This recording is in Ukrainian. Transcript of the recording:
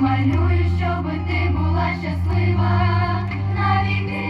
малюю, щоб ти була щаслива на війни.